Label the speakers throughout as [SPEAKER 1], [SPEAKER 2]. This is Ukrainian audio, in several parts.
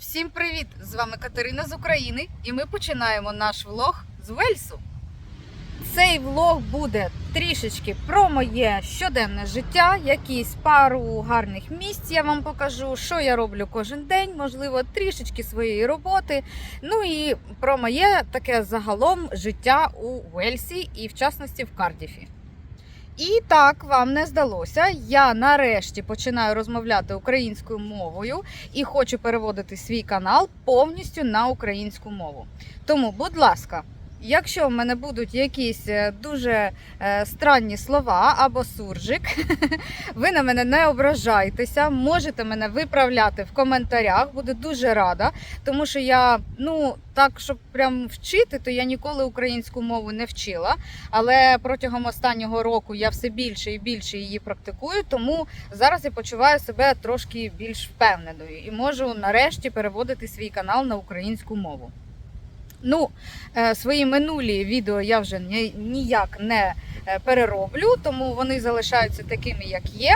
[SPEAKER 1] Всім привіт! З вами Катерина з України, і ми починаємо наш влог з Вельсу. Цей влог буде трішечки про моє щоденне життя, якісь пару гарних місць я вам покажу, що я роблю кожен день, можливо, трішечки своєї роботи. Ну і про моє таке загалом життя у Вельсі і в частності в Кардіфі. І так вам не здалося. Я нарешті починаю розмовляти українською мовою і хочу переводити свій канал повністю на українську мову. Тому, будь ласка, якщо в мене будуть якісь е, дуже е, странні слова або суржик, ви на мене не ображайтеся, можете мене виправляти в коментарях, буду дуже рада, тому що я, ну так, щоб прям вчити, то я ніколи українську мову не вчила. Але протягом останнього року я все більше і більше її практикую, тому зараз я почуваю себе трошки більш впевненою і можу нарешті переводити свій канал на українську мову. Ну, е, свої минулі відео я вже ніяк не е, перероблю, тому вони залишаються такими, як є.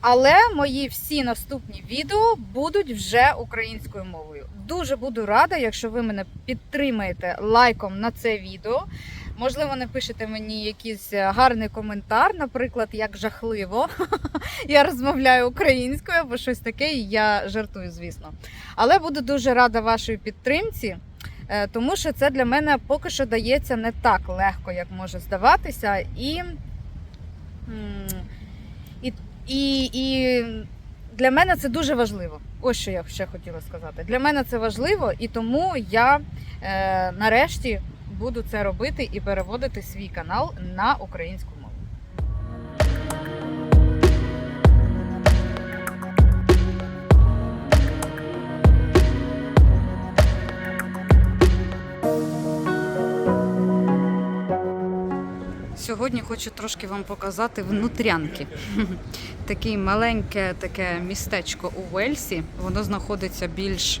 [SPEAKER 1] Але мої всі наступні відео будуть вже українською мовою. Дуже буду рада, якщо ви мене підтримаєте лайком на це відео. Можливо, напишете мені якийсь е, гарний коментар, наприклад, як жахливо. Я розмовляю українською або щось таке, і я жартую, звісно. Але буду дуже рада вашій підтримці, тому що це для мене поки що дається не так легко, як може здаватися. І, і, і, і для мене це дуже важливо. Ось що я ще хотіла сказати. Для мене це важливо, і тому я е, нарешті буду це робити і переводити свій канал на українську Сьогодні хочу трошки вам показати внутрянки. Таке маленьке таке містечко у Вельсі. Воно знаходиться більш е,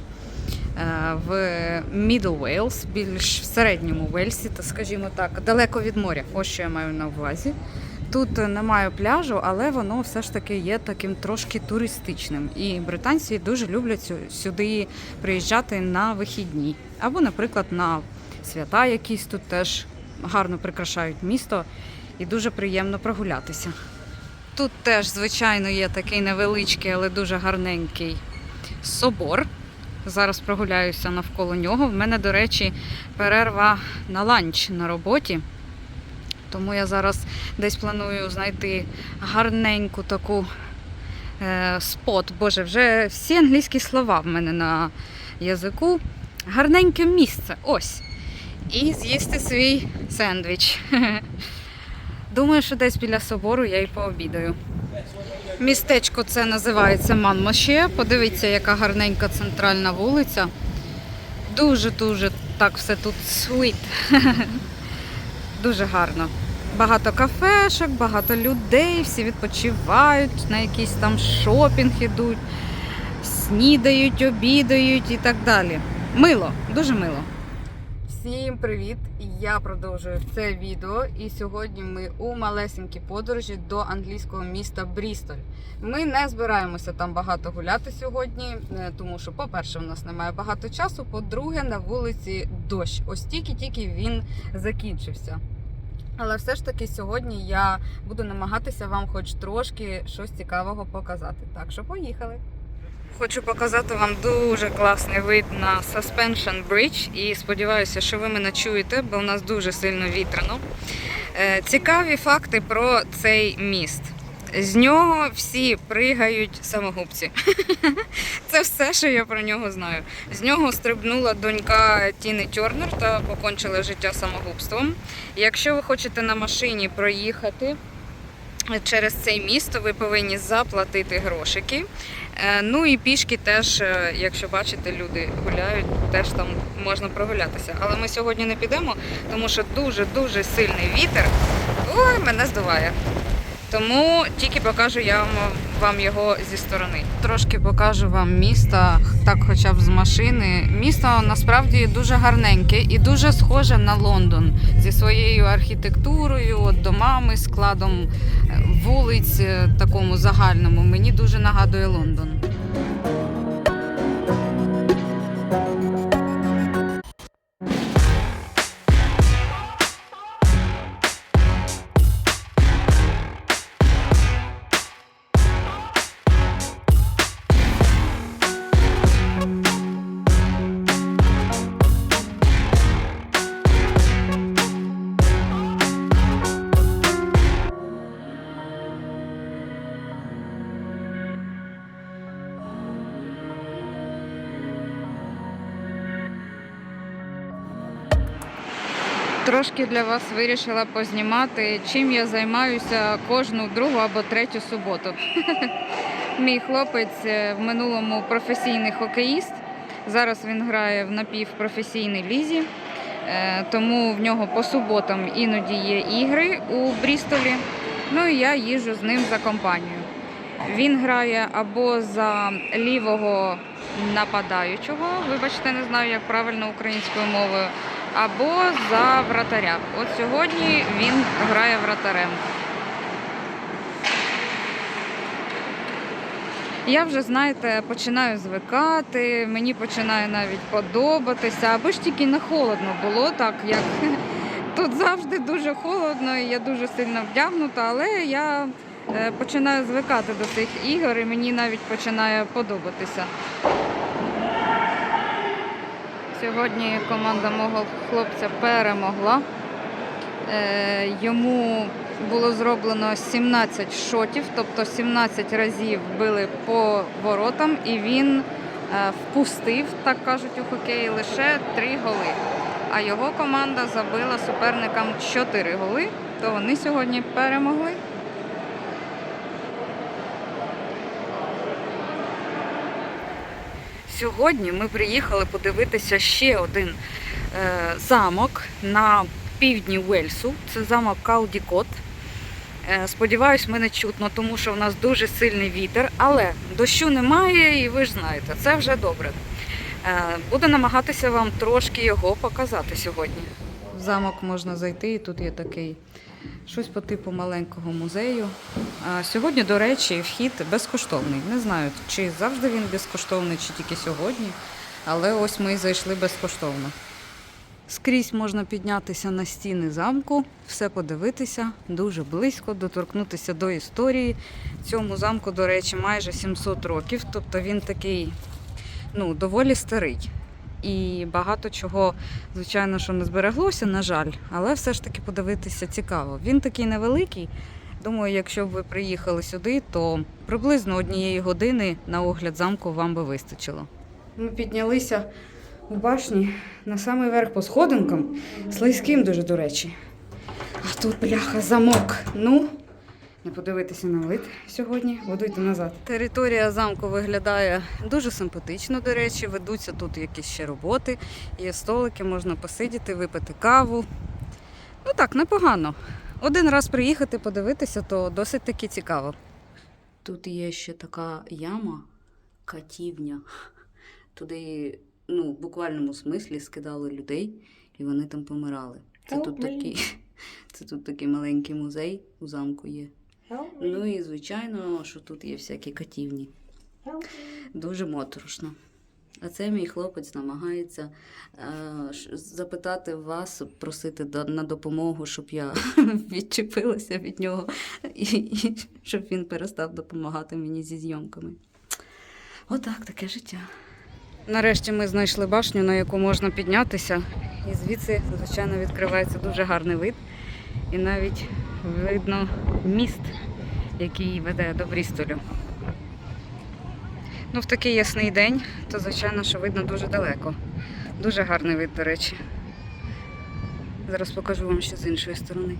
[SPEAKER 1] в Middle Wales, більш в середньому Вельсі, та скажімо так, далеко від моря. Ось що я маю на увазі. Тут немає пляжу, але воно все ж таки є таким трошки туристичним. І британці дуже люблять сюди приїжджати на вихідні. Або, наприклад, на свята якісь тут теж гарно прикрашають місто і дуже приємно прогулятися. Тут теж, звичайно, є такий невеличкий, але дуже гарненький собор. Зараз прогуляюся навколо нього. В мене, до речі, перерва на ланч на роботі. Тому я зараз десь планую знайти гарненьку таку е, спот. Боже, вже всі англійські слова в мене на язику. Гарненьке місце. Ось. І з'їсти свій сендвіч. Думаю, що десь біля собору я і пообідаю. Містечко це називається Манмоще. Подивіться, яка гарненька центральна вулиця. Дуже-дуже так все тут світ. Дуже гарно. Багато кафешок, багато людей, всі відпочивають, на якийсь там шопінг ідуть, снідають, обідають і так далі. Мило, дуже мило. Всім привіт! Я продовжую це відео. І сьогодні ми у малесенькій подорожі до англійського міста Брістоль. Ми не збираємося там багато гуляти сьогодні, е, тому що, по-перше, у нас немає багато часу. По-друге, на вулиці дощ. Ось тільки-тільки він закінчився. Але все ж таки сьогодні я буду намагатися вам хоч трошки щось цікавого показати. Так що поїхали. Хочу показати вам дуже класний вид на Suspension Bridge і сподіваюся, що ви мене чуєте, бо у нас дуже сильно вітряно. Е, Цікаві факти про цей міст. З нього всі пригають самогубці. Це все, що я про нього знаю. З нього стрибнула донька Тіни Тернер та покончила життя самогубством. Якщо ви хочете на машині проїхати через цей міст, то ви повинні заплатити грошики. Е, Ну і пішки теж, е, якщо бачите, люди гуляють, теж там можна прогулятися. Але ми сьогодні не підемо, тому що дуже-дуже сильний вітер. Ой, мене здуває. Тому тільки покажу я вам, його зі сторони. Трошки покажу вам місто, так хоча б з машини. Місто насправді дуже гарненьке і дуже схоже на Лондон зі своєю архітектурою, домами, складом е, вулиць е, такому загальному. Мені дуже нагадує Лондон. Трошки для вас вирішила познімати, чим я займаюся кожну другу або третю суботу. Мій хлопець е, в минулому професійний хокеїст. Зараз він грає в напівпрофесійній лізі, е, тому в нього по суботам іноді є ігри у Брістолі. Ну і я їжджу з ним за компанію. Він грає або за лівого нападаючого, вибачте, не знаю, як правильно українською мовою, або за вратаря. От сьогодні він грає вратарем. Я вже, знаєте, починаю звикати, мені починає навіть подобатися, аби ж тільки не холодно було, так як тут завжди дуже холодно і я дуже сильно вдягнута, але я е, починаю звикати до цих ігор і мені навіть починає подобатися. Сьогодні команда мого хлопця перемогла. Е, Йому було зроблено 17 шотів, тобто 17 разів били по воротам, і він е, впустив, так кажуть у хокеї, лише 3 голи. А його команда забила суперникам 4 голи, то вони сьогодні перемогли. Сьогодні ми приїхали подивитися ще один е, замок на півдні Уельсу. Це замок Калдікот. Е, сподіваюсь, мене чутно, тому що в нас дуже сильний вітер, але дощу немає, і ви ж знаєте, це вже добре. Е, буду намагатися вам трошки його показати сьогодні. В замок можна зайти, і тут є такий щось по типу маленького музею. Сьогодні, до речі, вхід безкоштовний. Не знаю, чи завжди він безкоштовний, чи тільки сьогодні. Але ось ми і зайшли безкоштовно. Скрізь можна піднятися на стіни замку, все подивитися дуже близько, доторкнутися до історії. Цьому замку, до речі, майже 700 років, тобто він такий ну, доволі старий. І багато чого, звичайно, що не збереглося, на жаль, але все ж таки подивитися цікаво. Він такий невеликий. Думаю, якщо б ви приїхали сюди, то приблизно однієї години на огляд замку вам би вистачило. Ми піднялися в башні на самий верх по сходинкам, слизьким дуже, до речі. А тут, бляха, замок. Ну, не подивитися на вид сьогодні, буду йти назад. Територія замку виглядає дуже симпатично, до речі. Ведуться тут якісь ще роботи. Є столики, можна посидіти, випити каву. Ну так, непогано. Один раз приїхати, подивитися, то досить таки цікаво. Тут є ще така яма, катівня. Туди, ну, в буквальному смислі скидали людей, і вони там помирали. Це тут такий, це тут такий маленький музей у замку є. Ну і звичайно, що тут є всякі катівні. Дуже моторошно. А це мій хлопець намагається е, запитати вас, просити до- на допомогу, щоб я відчепилася від нього і, і щоб він перестав допомагати мені зі зйомками. Отак, таке життя. Нарешті ми знайшли башню, на яку можна піднятися. І звідси, звичайно, відкривається дуже гарний вид. І навіть видно міст, який веде до Брістолю. Ну, в такий ясний день, то звичайно, що видно дуже далеко. Дуже гарний вид, до речі. Зараз покажу вам ще з іншої сторони.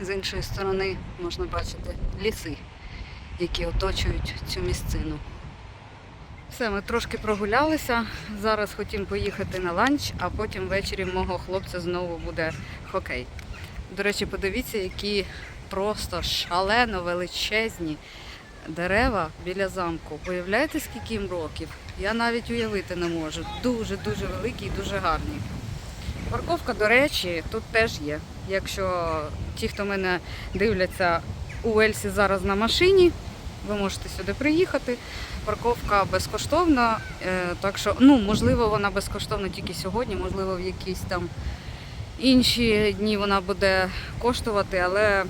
[SPEAKER 1] З іншої сторони можна бачити ліси, які оточують цю місцину. Все, ми трошки прогулялися. Зараз хотім поїхати на ланч, а потім ввечері мого хлопця знову буде хокей. До речі, подивіться, які просто шалено величезні дерева біля замку. Уявляєте, скільки їм років? Я навіть уявити не можу. Дуже-дуже великі і дуже гарні. Парковка, до речі, тут теж є. Якщо ті, хто мене дивляться у Ельсі зараз на машині, ви можете сюди приїхати. Парковка безкоштовна, е, так що, ну, можливо, вона безкоштовна тільки сьогодні, можливо, в якісь там інші дні вона буде коштувати, але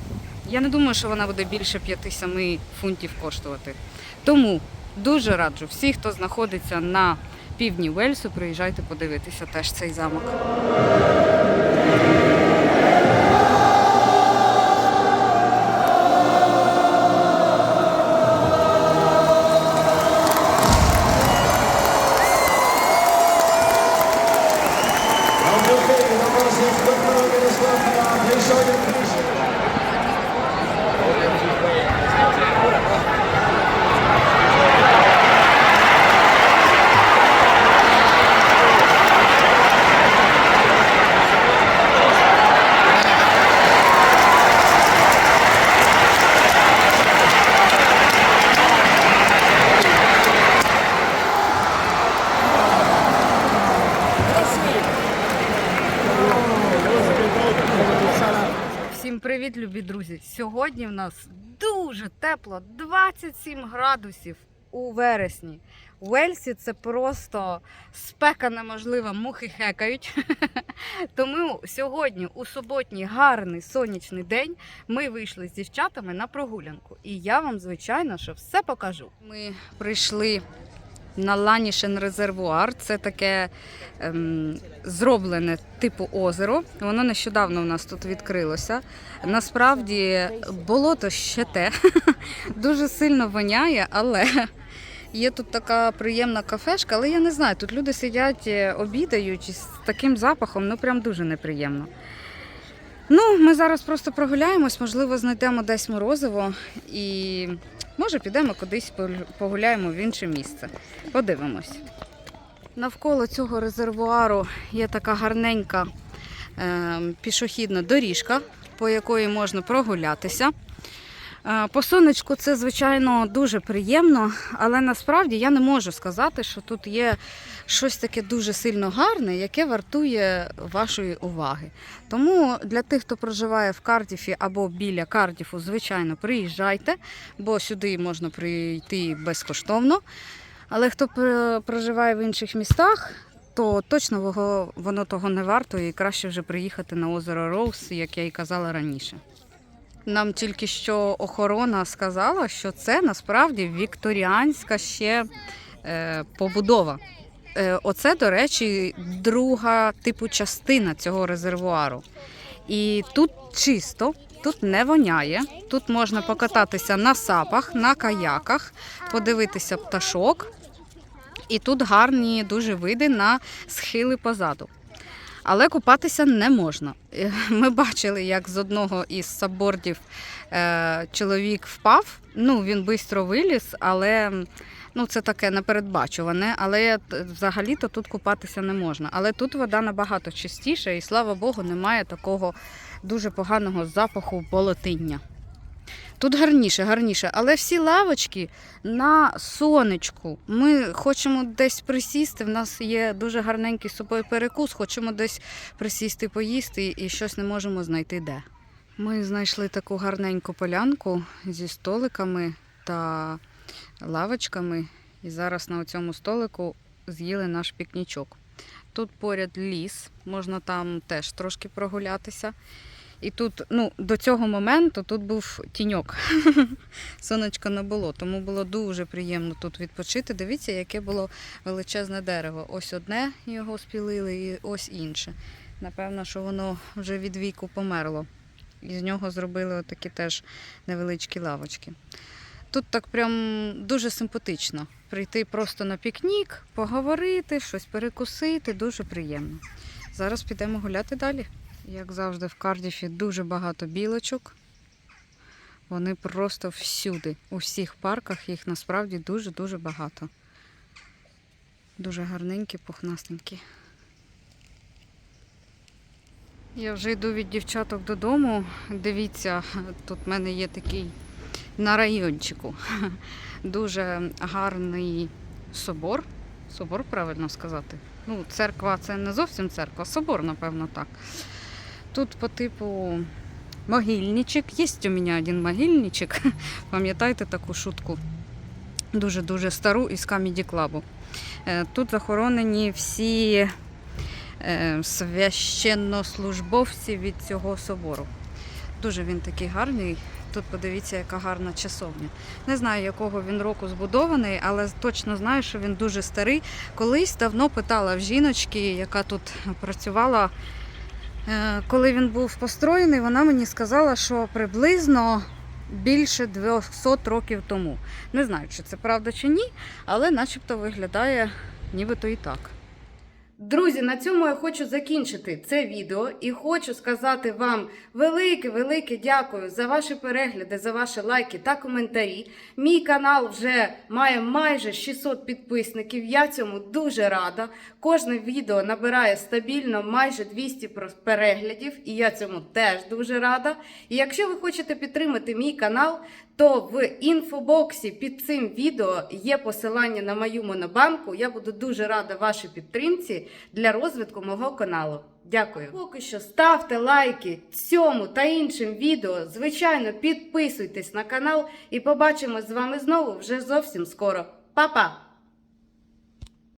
[SPEAKER 1] я не думаю, що вона буде більше 5-7 фунтів коштувати. Тому дуже раджу всі, хто знаходиться на півдні Вельсу, приїжджайте подивитися теж цей замок. Нас дуже тепло, 27 градусів у вересні. У Вельсі це просто спека неможлива, мухи хекають. Тому сьогодні, у суботній гарний сонячний день, ми вийшли з дівчатами на прогулянку. І я вам, звичайно, що все покажу. Ми прийшли на Ланішен резервуар. Це таке ем, зроблене типу озеро. Воно нещодавно у нас тут відкрилося. Насправді болото ще те. Дуже сильно воняє, але є тут така приємна кафешка, але я не знаю, тут люди сидять, е, обідають і з таким запахом, ну прям дуже неприємно. Ну, ми зараз просто прогуляємось, можливо, знайдемо десь морозиво і може підемо кудись погуляємо в інше місце. Подивимось. Навколо цього резервуару є така гарненька е, пішохідна доріжка, по якої можна прогулятися. Е, По сонечку це, звичайно, дуже приємно, але насправді я не можу сказати, що тут є щось таке дуже сильно гарне, яке вартує вашої уваги. Тому для тих, хто проживає в Кардіфі або біля Кардіфу, звичайно, приїжджайте, бо сюди можна прийти безкоштовно. Але хто пр- проживає в інших містах, то точно воно того не варто і краще вже приїхати на озеро Роуз, як я і казала раніше. Нам тільки що охорона сказала, що це насправді вікторіанська ще е, побудова. Е, оце, до речі, друга типу частина цього резервуару. І тут чисто, тут не воняє. Тут можна покататися на сапах, на каяках, подивитися пташок. І тут гарні дуже види на схили позаду. Але купатися не можна. Е, Ми бачили, як з одного із сабордів е, чоловік впав. Ну, він швидко виліз, але ну, це таке непередбачуване. Але взагалі-то тут купатися не можна. Але тут вода набагато чистіша, і слава Богу, немає такого дуже поганого запаху болотиння. Тут гарніше, гарніше, але всі лавочки на сонечку. Ми хочемо десь присісти. В нас є дуже гарненький з собою перекус, хочемо десь присісти, поїсти і щось не можемо знайти де. Ми знайшли таку гарненьку полянку зі столиками та лавочками. І зараз на цьому столику з'їли наш пікнічок. Тут поряд ліс, можна там теж трошки прогулятися. І тут, ну, до цього моменту тут був тіньок. Сонечка не було, тому було дуже приємно тут відпочити. Дивіться, яке було величезне дерево. Ось одне його спілили, і ось інше. Напевно, що воно вже від віку померло. І з нього зробили отакі теж невеличкі лавочки. Тут так прям дуже симпатично. Прийти просто на пікнік, поговорити, щось перекусити, дуже приємно. Зараз підемо гуляти далі. Як завжди, в Кардіфі дуже багато білочок. Вони просто всюди. У всіх парках їх насправді дуже-дуже багато. Дуже гарненькі, пухнастенькі. Я вже йду від дівчаток додому. Дивіться, тут в мене є такий на райончику. Дуже гарний собор. Собор, правильно сказати. Ну, церква це не зовсім церква, собор, напевно, так. Тут по типу могильничок. Є у мене один могильничок. Пам'ятаєте таку шутку? Дуже-дуже стару із Club. Е, Тут захоронені всі е, священнослужбовці від цього собору. Дуже він такий гарний. Тут подивіться, яка гарна часовня. Не знаю, якого він року збудований, але точно знаю, що він дуже старий. Колись давно питала в жіночки, яка тут працювала, коли він був построєний, вона мені сказала, що приблизно більше 200 років тому. Не знаю, чи це правда чи ні, але начебто виглядає нібито і так. Друзі, на цьому я хочу закінчити це відео і хочу сказати вам велике-велике дякую за ваші перегляди, за ваші лайки та коментарі. Мій канал вже має майже 600 підписників. Я цьому дуже рада. Кожне відео набирає стабільно майже 200 переглядів, і я цьому теж дуже рада. І якщо ви хочете підтримати мій канал, то в інфобоксі під цим відео є посилання на мою монобанку. Я буду дуже рада вашій підтримці для розвитку мого каналу. Дякую. Поки що ставте лайки цьому та іншим відео. Звичайно, підписуйтесь на канал і побачимось з вами знову вже зовсім скоро. Па-па!